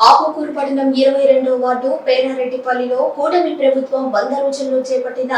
ఆకుకూరు పట్టణం ఇరవై రెండో వార్డు పేరారెడ్డిపల్లిలో కూటమి ప్రభుత్వం వంద రోజుల్లో చేపట్టిన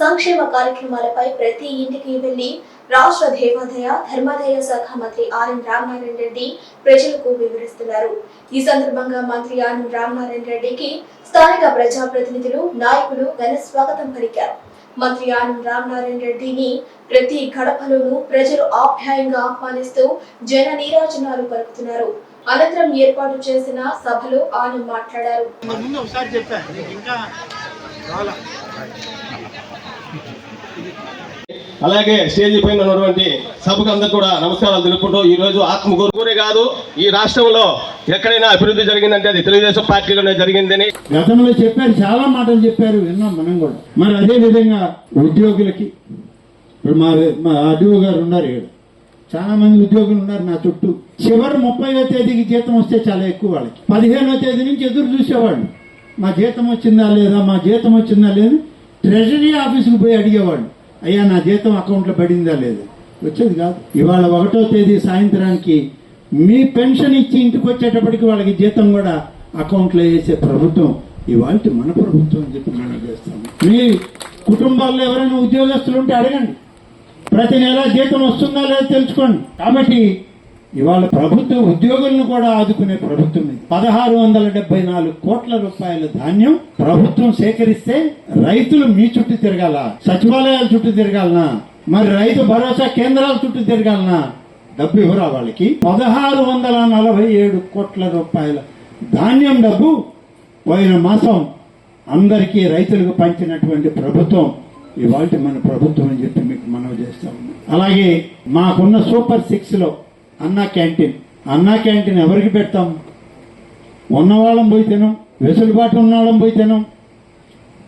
సంక్షేమ కార్యక్రమాలపై ప్రతి ఇంటికి వెళ్ళి రాష్ట్ర దేవాదాయ ధర్మాదాయ శాఖ మంత్రి ఆర్ఎన్ రామనారాయణ రెడ్డి ప్రజలకు వివరిస్తున్నారు. ఈ సందర్భంగా మంత్రి ఆర్ఎన్ రామనారాయణ రెడ్డికి స్థానిక ప్రజాప్రతినిధులు నాయకులు ఘన స్వాగతం పలికారు. మంత్రి ఆనం రామనారాయణ రెడ్డిని ప్రతి గడపలోనూ ప్రజలు ఆప్యాయంగా ఆహ్వానిస్తూ జన నీరాజనాలు పలుకుతున్నారు. అనంతరం ఏర్పాటు చేసిన సభలో ఆనం మాట్లాడారు. ముందు ఒకసారి చెప్పాను నీకు ఇంకా అలాగే స్టేజ్ పైన ఉన్నటువంటి సభకు అందరూ కూడా నమస్కారాలు తెలుపుకుంటూ ఈ రోజు ఆత్మకూరే కాదు ఈ రాష్ట్రంలో ఎక్కడైనా అభివృద్ధి జరిగిందంటే అది తెలుగుదేశం పార్టీలోనే జరిగిందని. గతంలో చెప్పారు చాలా మాటలు చెప్పారు విన్నాం మనం కూడా. మరి అదే విధంగా ఉద్యోగులకి ఇప్పుడు మా మా అడ్డు గారు ఉన్నారు ఇక్కడ. చాలా మంది ఉద్యోగులు ఉన్నారు నా చుట్టూ. చివరి ముప్పైవ తేదీకి జీతం వస్తే చాలా ఎక్కువ వాళ్ళకి. పదిహేనవ తేదీ నుంచి ఎదురు చూసేవాళ్ళు. మా జీతం వచ్చిందా లేదా? మా జీతం వచ్చిందా లేదు? ట్రెజరీ ఆఫీస్కి పోయి అడిగేవాళ్ళు. అయ్యా నా జీతం అకౌంట్లో పడిందా లేదా? వచ్చేది కాదు. ఇవాళ ఒకటో తేదీ సాయంత్రానికి మీ పెన్షన్ ఇచ్చి ఇంటికి వచ్చేటప్పటికి వాళ్ళకి జీతం కూడా అకౌంట్లో వేసే ప్రభుత్వం. ఇవాళ మన ప్రభుత్వం అని చెప్పి మనం చేస్తాము మీ కుటుంబాల్లో ఎవరైనా ఉద్యోగస్తులు ఉంటే అడగండి. ప్రతి నెల జీతం వస్తుందా లేదా తెలుసుకోండి. కాబట్టి ఇవాళ ప్రభుత్వ ఉద్యోగులను కూడా ఆదుకునే ప్రభుత్వం ఇది. పదహారు వందల డెబ్బై నాలుగు కోట్ల రూపాయల ధాన్యం ప్రభుత్వం సేకరిస్తే రైతులు మీ చుట్టూ తిరగాల? సచివాలయాల చుట్టూ తిరగాలనా? మరి రైతు భరోసా కేంద్రాల చుట్టూ తిరగాలనా? డబ్బు ఇవ్వరా వాళ్ళకి? పదహారు వందల నలభై ఏడు కోట్ల రూపాయల ధాన్యం డబ్బు పోయిన మాసం అందరికీ రైతులకు పంచినటువంటి ప్రభుత్వం. ఇవాళ మన ప్రభుత్వం అని చెప్పి మీకు మనవి చేస్తా ఉన్నాం. అలాగే మాకున్న సూపర్ సిక్స్లో అన్నా క్యాంటీన్. అన్నా క్యాంటీన్ ఎవరికి పెడతాం? ఉన్నవాళ్ళం పోయి తినం వెసులుబాటు ఉన్నవాళ్ళం పోయి తినం.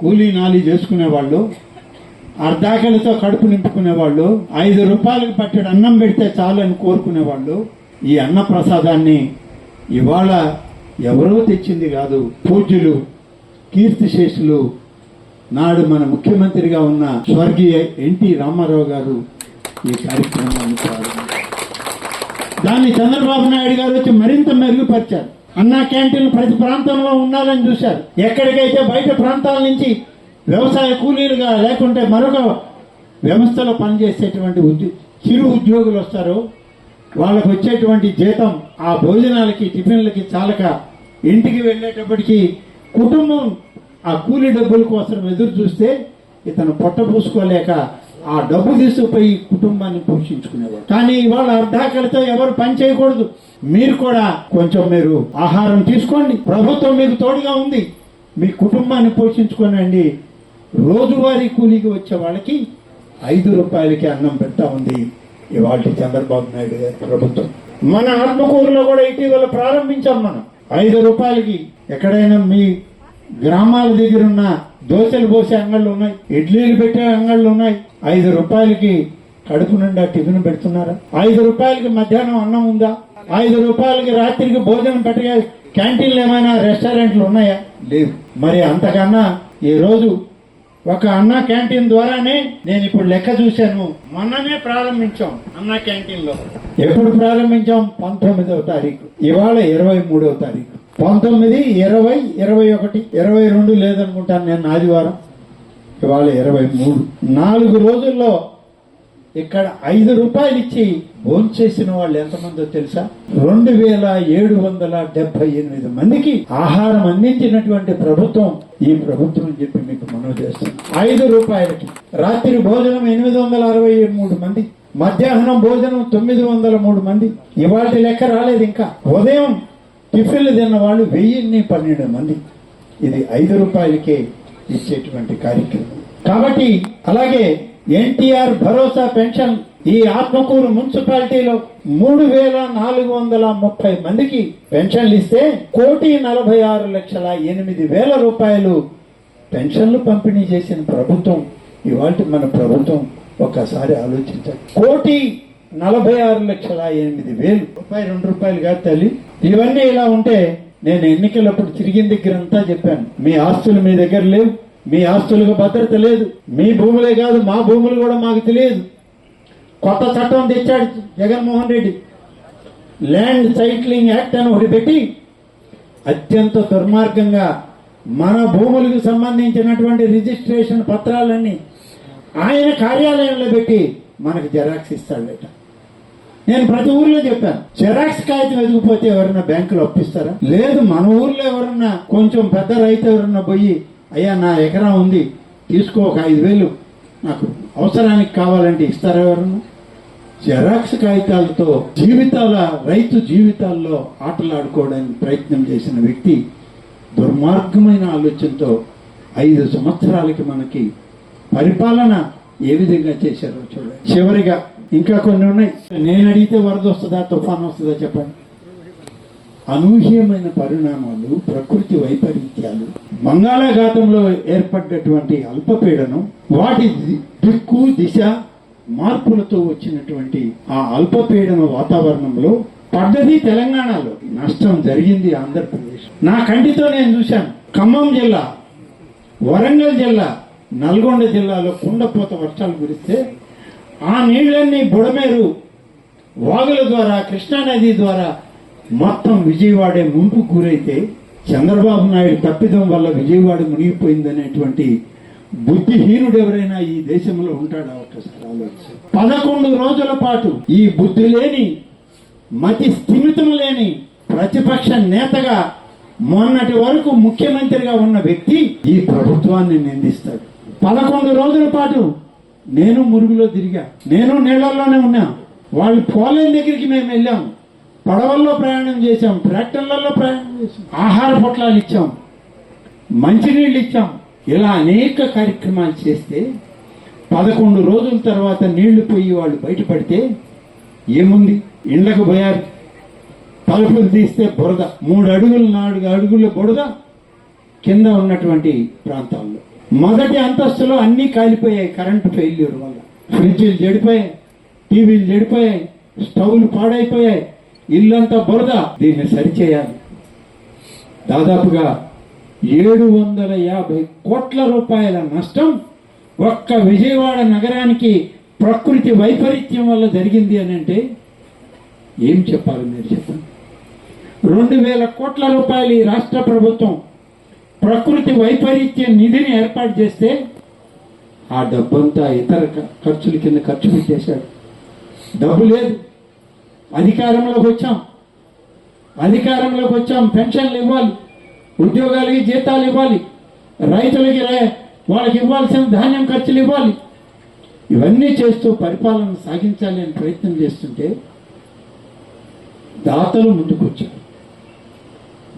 కూలీ నాలి చేసుకునే వాళ్ళు అర్ధాకలితో కడుపు నింపుకునేవాళ్ళు ఐదు రూపాయలకు పట్టెడు అన్నం పెడితే చాలు అని కోరుకునేవాళ్ళు ఈ అన్న ప్రసాదాన్ని ఇవాళ ఎవరో తెచ్చింది కాదు పూజ్యులు కీర్తిశేషులు నాడు మన ముఖ్యమంత్రిగా ఉన్న స్వర్గీయ ఎన్టీ రామారావు గారు ఈ కార్యక్రమాన్ని ప్రారంభించారు. దాన్ని చంద్రబాబు నాయుడు గారు వచ్చి మరింత మెరుగుపరిచారు. అన్నా క్యాంటీన్లు ప్రతి ప్రాంతంలో ఉండాలని చూశారు. ఎక్కడికైతే బయట ప్రాంతాల నుంచి వ్యవసాయ కూలీలుగా లేకుంటే మరొక వ్యవస్థలో పనిచేసేటువంటి ఉద్యో చిరు ఉద్యోగులు వస్తారు వాళ్ళకు వచ్చేటువంటి జీతం ఆ భోజనాలకి టిఫిన్లకి చాలక ఇంటికి వెళ్ళేటప్పటికి కుటుంబం ఆ కూలీ డబ్బుల కోసం ఎదురు చూస్తే ఇతను పొట్ట పూసుకోలేక ఆ డబ్బు తీసుకుపోయి కుటుంబాన్ని పోషించుకునేవాడు. కానీ ఇవాళ అర్ధాకలితో ఎవరు పని చేయకూడదు. మీరు కూడా కొంచెం మీరు ఆహారం తీసుకోండి. ప్రభుత్వం మీకు తోడుగా ఉంది. మీ కుటుంబాన్ని పోషించుకోనండి. రోజువారీ కూలీకి వచ్చే వాళ్ళకి ఐదు రూపాయలకి అన్నం పెడతా ఉంది ఇవాళ చంద్రబాబు నాయుడు గారి ప్రభుత్వం. మన ఆత్మకూరులో కూడా ఇటీవల ప్రారంభించాం మనం. ఐదు రూపాయలకి ఎక్కడైనా మీ గ్రామాల దగ్గర ఉన్న దోశలు పోసే అంగళ్ళు ఉన్నాయి ఇడ్లీలు పెట్టే అంగళ్ళు ఉన్నాయి. ఐదు రూపాయలకి కడుపు నిండా టిఫిన్ పెడుతున్నారా? ఐదు రూపాయలకి మధ్యాహ్నం అన్నం ఉందా? ఐదు రూపాయలకి రాత్రికి భోజనం పెట్టగా క్యాంటీన్లు ఏమైనా రెస్టారెంట్లు ఉన్నాయా? లేవు. మరి అంతకన్నా ఈ రోజు ఒక అన్న క్యాంటీన్ ద్వారానే నేను ఇప్పుడు లెక్క చూశాను. మొన్ననే ప్రారంభించాం అన్న క్యాంటీన్లో ఎప్పుడు ప్రారంభించాం? పంతొమ్మిదవ తారీఖు. ఇవాళ ఇరవై మూడవ తారీఖు. పంతొమ్మిది ఇరవై ఇరవై ఒకటి ఇరవై రెండు లేదనుకుంటాను నేను ఆదివారం. ఇవాళ ఇరవై మూడు. నాలుగు రోజుల్లో ఇక్కడ ఐదు రూపాయలు ఇచ్చి భోంచేసిన వాళ్ళు ఎంతమందో తెలుసా? రెండు వేల ఏడు వందల డెబ్బై ఎనిమిది మందికి ఆహారం అందించినటువంటి ప్రభుత్వం ఈ ప్రభుత్వం అని చెప్పి మీకు మనవి చేస్తాం ఐదు రూపాయలకి రాత్రి భోజనం ఎనిమిది వందల అరవై మూడు మంది మధ్యాహ్నం భోజనం తొమ్మిది వందల మూడు మంది. ఇవాటి లెక్క రాలేదు ఇంకా. ఉదయం టిఫిన్లు తిన్న వాళ్ళు వెయ్యిన్ని పన్నెండు మంది. ఇది ఐదు రూపాయలకే ఇచ్చేటువంటి కార్యక్రమం. కాబట్టి అలాగే ఎన్టీఆర్ భరోసా పెన్షన్ ఈ ఆత్మకూరు మున్సిపాలిటీలో మూడు వేల నాలుగు వందల ముప్పై మందికి పెన్షన్లు ఇస్తే కోటి నలభై ఆరు లక్షల ఎనిమిది వేల రూపాయలు పెన్షన్లు పంపిణీ చేసిన ప్రభుత్వం. ఇవాళ మన ప్రభుత్వం ఒకసారి ఆలోచించాలి. కోటి నలభై ఆరు లక్షల ఎనిమిది వేలు. రూపాయి రెండు రూపాయలు కాదు తల్లి. ఇవన్నీ ఇలా ఉంటే నేను ఎన్నికలప్పుడు తిరిగిన దగ్గర అంతా చెప్పాను. మీ ఆస్తులు మీ దగ్గర లేవు. మీ ఆస్తులకు భద్రత లేదు. మీ భూములే కాదు మా భూములు కూడా మాకు తెలియదు. కొత్త చట్టం తెచ్చాడు Jaganmohan Reddy. Land cycling act అని ఒకటి పెట్టి అత్యంత దుర్మార్గంగా మన భూములకు సంబంధించినటువంటి రిజిస్ట్రేషన్ పత్రాలన్నీ ఆయన కార్యాలయంలో పెట్టి మనకు జెరాక్స్ ఇస్తాడట. నేను ప్రతి ఊర్లో చెప్పాను జెరాక్స్ కాగితం ఎదిగిపోతే ఎవరన్నా బ్యాంకులో అప్పిస్తారా? లేదు మన ఊర్లో ఎవరన్నా కొంచెం పెద్ద రైతు ఎవరన్నా పోయి అయ్యా నా ఎకరా ఉంది తీసుకో ఒక ఐదు వేలు నాకు అవసరానికి కావాలంటే ఇస్తారా ఎవరన్నా? జెరాక్స్ కాగితాలతో జీవితాల రైతు జీవితాల్లో ఆటలాడుకోవడానికి ప్రయత్నం చేసిన వ్యక్తి దుర్మార్గమైన ఆలోచనతో ఐదు సంవత్సరాలకి మనకి పరిపాలన ఏ విధంగా చేశారో చూడండి. చివరిగా ఇంకా కొన్ని ఉన్నాయి. నేను అడిగితే వరద వస్తుందా తుఫాన్ వస్తుందా చెప్పండి. అనూహ్యమైన పరిణామాలు ప్రకృతి వైపరీత్యాలు బంగాళాఘాతంలో ఏర్పడ్డటువంటి అల్పపీడనం వాటి దిక్కు దిశ మార్పులతో వచ్చినటువంటి ఆ అల్పపీడన వాతావరణంలో పడ్డది తెలంగాణలో. నష్టం జరిగింది ఆంధ్రప్రదేశ్. నా కంటితో నేను చూశాను. ఖమ్మం జిల్లా వరంగల్ జిల్లా నల్గొండ జిల్లాలో కుండపోత వర్షాలు కురిస్తే ఆ నీళ్ళన్నీ బుడమేరు వాగుల ద్వారా కృష్ణానది ద్వారా మొత్తం విజయవాడే ముంపు గురైతే చంద్రబాబు నాయుడు తప్పిదం వల్ల విజయవాడ మునిగిపోయిందనేటువంటి బుద్ధిహీనుడు ఎవరైనా ఈ దేశంలో ఉంటాడా ఒక్కసారి ఆలోచన పదకొండు రోజుల పాటు ఈ బుద్ధి లేని మతి స్థిమితం లేని ప్రతిపక్ష నేతగా మొన్నటి వరకు ముఖ్యమంత్రిగా ఉన్న వ్యక్తి ఈ ప్రభుత్వాన్ని నిందిస్తాడు. పదకొండు రోజుల పాటు నేను మురుగులో తిరిగా నేను నీళ్ళల్లోనే ఉన్నా. వాళ్ళు పోలేని దగ్గరికి మేము వెళ్ళాం. పడవల్లో ప్రయాణం చేశాం ట్రాక్టర్లలో ప్రయాణం చేశాం ఆహార పొట్లాలు ఇచ్చాం మంచినీళ్ళు ఇచ్చాం. ఇలా అనేక కార్యక్రమాలు చేస్తే పదకొండు రోజుల తర్వాత నీళ్ళు పోయి వాళ్ళు బయటపడితే ఏముంది? ఇండ్లకు పోయారు. తలుపులు తీస్తే బురద మూడు అడుగులు నాలుగు అడుగుల బురద కింద ఉన్నటువంటి ప్రాంతాల్లో. మొదటి అంతస్తులో అన్నీ కాలిపోయాయి కరెంటు ఫెయిల్యూర్ వల్ల. ఫ్రిడ్జ్లు చెడిపోయాయి టీవీలు చెడిపోయాయి స్టవ్లు పాడైపోయాయి ఇల్లంతా బురద. దీన్ని సరిచేయాలి. దాదాపుగా ఏడు వందల యాభై కోట్ల రూపాయల నష్టం ఒక్క విజయవాడ నగరానికి ప్రకృతి వైపరీత్యం వల్ల జరిగింది అని అంటే ఏం చెప్పాలి మీరు చెప్పండి. రెండు వేల కోట్ల రూపాయలు ఈ రాష్ట్ర ప్రభుత్వం ప్రకృతి వైపరీత్య నిధిని ఏర్పాటు చేస్తే ఆ డబ్బంతా ఇతర ఖర్చుల కింద ఖర్చు పెట్టేశాడు. డబ్బు లేదు. అధికారంలోకి వచ్చాం. అధికారంలోకి వచ్చాం. పెన్షన్లు ఇవ్వాలి. ఉద్యోగాలకి జీతాలు ఇవ్వాలి. రైతులకి వాళ్ళకి ఇవ్వాల్సిన ధాన్యం ఖర్చులు ఇవ్వాలి. ఇవన్నీ చేస్తూ పరిపాలన సాగించాలి అని ప్రయత్నం చేస్తుంటే దాతలు ముందుకొచ్చారు.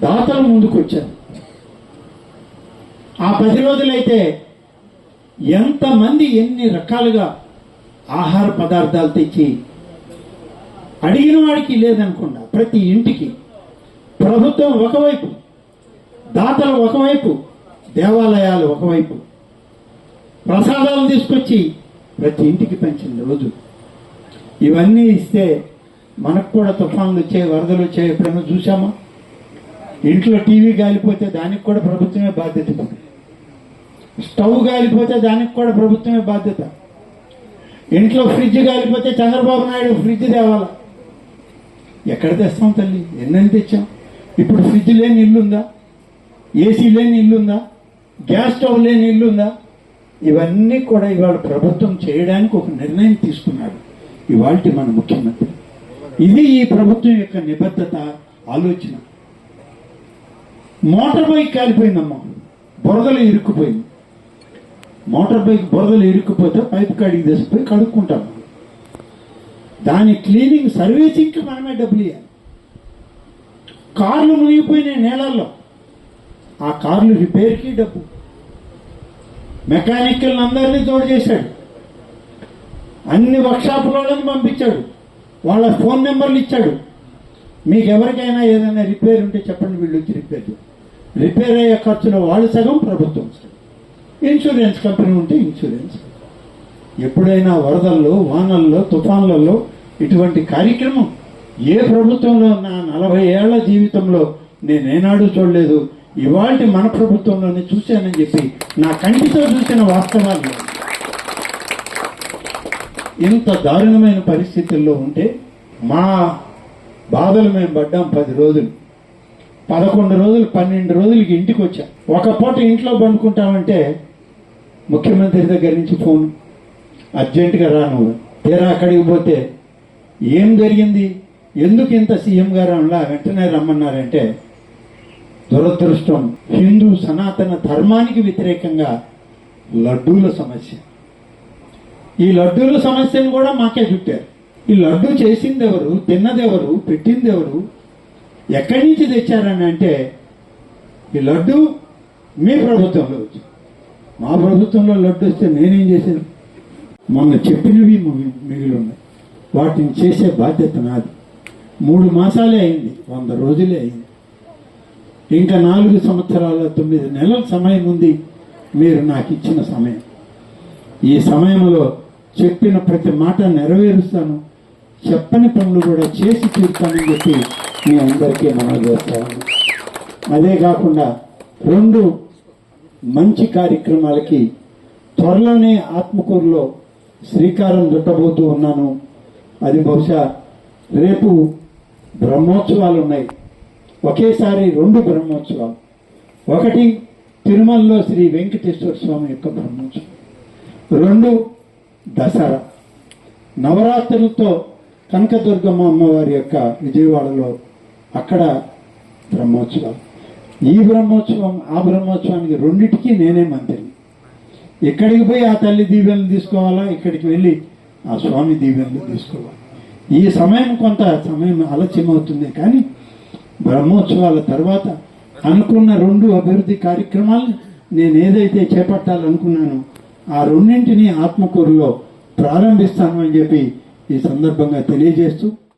దాతలు ముందుకొచ్చారు. ఆ పది రోజులైతే ఎంతమంది ఎన్ని రకాలుగా ఆహార పదార్థాలు తెచ్చి అడిగిన వాడికి లేదనకుండా ప్రతి ఇంటికి. ప్రభుత్వం ఒకవైపు దాతలు ఒకవైపు దేవాలయాలు ఒకవైపు. ప్రసాదాలు తీసుకొచ్చి ప్రతి ఇంటికి పెంచింది రోజు. ఇవన్నీ ఇస్తే మనకు కూడా తుఫాన్లు వచ్చాయి వరదలు వచ్చాయి ఎప్పుడైనా చూసామా ఇంట్లో టీవీ గాలిపోతే దానికి కూడా ప్రభుత్వమే బాధ్యత. ఇప్పుడు. స్టవ్ కాలిపోతే దానికి కూడా ప్రభుత్వమే బాధ్యత. ఇంట్లో ఫ్రిడ్జ్ కాలిపోతే చంద్రబాబు నాయుడు ఫ్రిడ్జ్ తేవాలా. ఎక్కడ తెస్తాం తల్లి? ఎన్నని తెచ్చాం? ఇప్పుడు ఫ్రిడ్జ్ లేని ఇల్లుందా? ఏసీ లేని ఇల్లుందా? గ్యాస్ స్టవ్ లేని ఇల్లుందా? ఇవన్నీ కూడా ఇవాళ ప్రభుత్వం చేయడానికి ఒక నిర్ణయం తీసుకున్నాడు. ఇవాళ మన ముఖ్యమంత్రి. ఇది ఈ ప్రభుత్వం యొక్క నిబద్ధత ఆలోచన. మోటార్ బైక్ కాలిపోయిందమ్మా. బురదలు ఇరుక్కుపోయింది. మోటార్ బైక్ బురదలు ఇరుక్కుపోతే పైపు కాడికి తెసిపోయి కడుక్కుంటాం. దాని క్లీనింగ్ సర్వీసింగ్కి మనమే డబ్బులు ఇవ్వాలి కార్లు మునిగిపోయినాయి నేలల్లో. ఆ కార్లు రిపేర్కి డబ్బు. మెకానికల్ అందరినీ తోడు చేశాడు. అన్ని వర్క్షాపులను పంపించాడు. వాళ్ళ ఫోన్ నెంబర్లు ఇచ్చాడు. మీకు ఎవరికైనా ఏదైనా రిపేర్ ఉంటే చెప్పండి వీళ్ళు వచ్చి రిపేర్ రిపేర్ అయ్యే ఖర్చులో వాళ్ళు సగం ప్రభుత్వం సగం ఇన్సూరెన్స్ కంపెనీ ఉంటే ఇన్సూరెన్స్. ఎప్పుడైనా వరదల్లో వానల్లో తుఫాన్లలో ఇటువంటి కార్యక్రమం ఏ ప్రభుత్వంలో నా నలభై ఏళ్ళ జీవితంలో నేనేనాడు చూడలేదు. ఇవాళ మన ప్రభుత్వంలోనే చూశానని చెప్పి నా కంటితో చూసిన వాస్తవాలు ఇంత దారుణమైన పరిస్థితుల్లో ఉంటే మా బాధలు మేము పడ్డాం పది రోజులు. పదకొండు రోజులు పన్నెండు రోజులకి ఇంటికి వచ్చాం. ఒక పూట ఇంట్లో పండుకుంటామంటే ముఖ్యమంత్రి దగ్గర నుంచి ఫోన్. అర్జెంటుగా రాను తీరా అక్కడికి పోతే ఏం జరిగింది? ఎందుకు ఇంత సీఎం గారు అలా వెంటనే రమ్మన్నారంటే దురదృష్టం. హిందూ సనాతన ధర్మానికి వ్యతిరేకంగా లడ్డూల సమస్య. ఈ లడ్డూల సమస్యను కూడా మాకే చుట్టారు. ఈ లడ్డు చేసింది ఎవరు తిన్నది ఎవరు పెట్టింది ఎవరు ఎక్కడి నుంచి తెచ్చారని అంటే ఈ లడ్డు మీ ప్రభుత్వంలో వచ్చింది. మా ప్రభుత్వంలో లడ్డు వస్తే నేనేం చేశాను? మొన్న చెప్పినవి మిగిలి ఉన్నాయి. వాటిని చేసే బాధ్యత నాది. మూడు మాసాలే అయింది వంద రోజులే అయింది. ఇంకా నాలుగు సంవత్సరాల తొమ్మిది నెలల సమయం ఉంది మీరు నాకు ఇచ్చిన సమయం. ఈ సమయంలో చెప్పిన ప్రతి మాట నెరవేరుస్తాను చెప్పని పనులు కూడా చేసి తీరుతానని చెప్పి మీ అందరికీ మనవి చేస్తాను. అదే కాకుండా రెండు మంచి కార్యక్రమాలకి త్వరలోనే ఆత్మకూరులో శ్రీకారం చుట్టబోతూ ఉన్నాను. అది బహుశా రేపు బ్రహ్మోత్సవాలు ఉన్నాయి. ఒకేసారి రెండు బ్రహ్మోత్సవాలు. ఒకటి తిరుమలలో శ్రీ వెంకటేశ్వర స్వామి యొక్క బ్రహ్మోత్సవం. రెండు దసరా. నవరాత్రులతో కనకదుర్గమ్మ అమ్మవారి యొక్క విజయవాడలో అక్కడ బ్రహ్మోత్సవం ఈ బ్రహ్మోత్సవం ఆ బ్రహ్మోత్సవానికి రెండింటికి నేనే మంత్రిని ఎక్కడికి పోయి ఆ తల్లి దీవెనలు తీసుకోవాలా? ఇక్కడికి వెళ్ళి ఆ స్వామి దీవెనలు తీసుకోవాలి. ఈ సమయం కొంత సమయం ఆలస్యం అవుతుంది కానీ బ్రహ్మోత్సవాల తర్వాత అనుకున్న రెండు అభివృద్ధి కార్యక్రమాలు నేను ఏదైతే చేపట్టాలనుకున్నానో ఆ రెండింటిని ఆత్మకూరులో ప్రారంభిస్తాను అని చెప్పి ఈ సందర్భంగా తెలియజేస్తూ